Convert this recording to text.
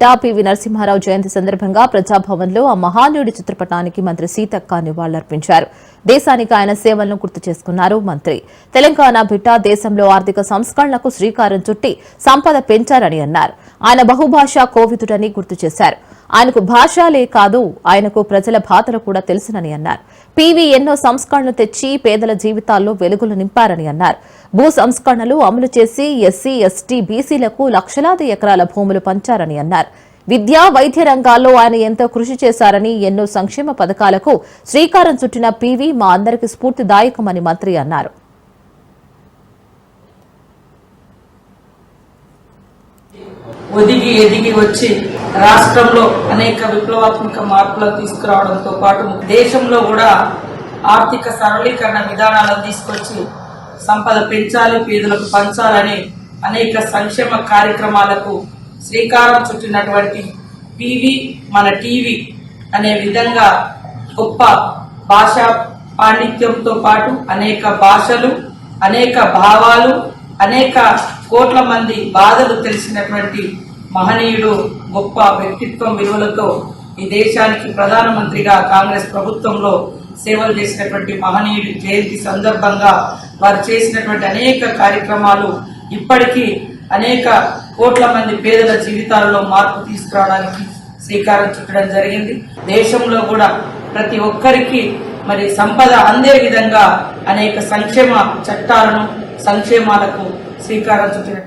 బిడ్డ పివి నరసింహారావు జయంతి సందర్భంగా ప్రజాభవన్లో ఆ మహానుడి చిత్రపటానికి మంత్రి సీతక్క నివాళులర్పించారు. దేశానికి ఆయన సేవలను గుర్తు చేసుకున్నారు మంత్రి. తెలంగాణ బిట్ట దేశంలో ఆర్థిక సంస్కరణలకు శ్రీకారం చుట్టి సంపద పెంచారని అన్నారు. ఆయన బహుభాషా కోవిదుడని గుర్తు చేశారు. ఆయనకు భాషలే కాదు ఆయనకు ప్రజల బాధలు కూడా తెలుసునని అన్నారు. పీవీ ఎన్నో సంస్కరణలు తెచ్చి పేదల జీవితాల్లో వెలుగులు నింపారని అన్నారు. భూ సంస్కరణలు అమలు చేసి ఎస్సీ ఎస్టీ బీసీలకు లక్షలాది ఎకరాల భూములు పంచారని అన్నారు. విద్యా వైద్య రంగాల్లో ఆయన ఎంతో కృషి చేశారని ఎన్నో సంక్షేమ పథకాలకు శ్రీకారం చుట్టిన పీవీ మా అందరికి స్ఫూర్తిదాయకమని మంత్రి అన్నారు. ఒదిగి ఎదిగి వచ్చి రాష్ట్రంలో అనేక విప్లవాత్మక మార్పులు తీసుకురావడంతో పాటు దేశంలో కూడా ఆర్థిక సరళీకరణ విధానాలను తీసుకొచ్చి సంపద పెంచాలి పేదలకు పంచాలని అనేక సంక్షేమ కార్యక్రమాలకు శ్రీకారం చుట్టినటువంటి పివి మన టీవీ అనే విధంగా గొప్ప భాషా పాండిత్యంతో పాటు అనేక భాషలు అనేక భావాలు అనేక కోట్ల మంది బాధలు తెలిసినటువంటి మహనీయుడు గొప్ప వ్యక్తిత్వం విలువలతో ఈ దేశానికి ప్రధానమంత్రిగా కాంగ్రెస్ ప్రభుత్వంలో సేవలు చేసినటువంటి మహనీయుడి జయంతి సందర్భంగా వారు చేసినటువంటి అనేక కార్యక్రమాలు ఇప్పటికీ అనేక కోట్ల మంది పేదల జీవితాల్లో మార్పు తీసుకురావడానికి శ్రీకారం చుట్టడం జరిగింది. దేశంలో కూడా ప్రతి ఒక్కరికి మరి సంపద అందే విధంగా అనేక సంక్షేమ చట్టాలను సంక్షేమాలకు శ్రీకారం చుట్టడం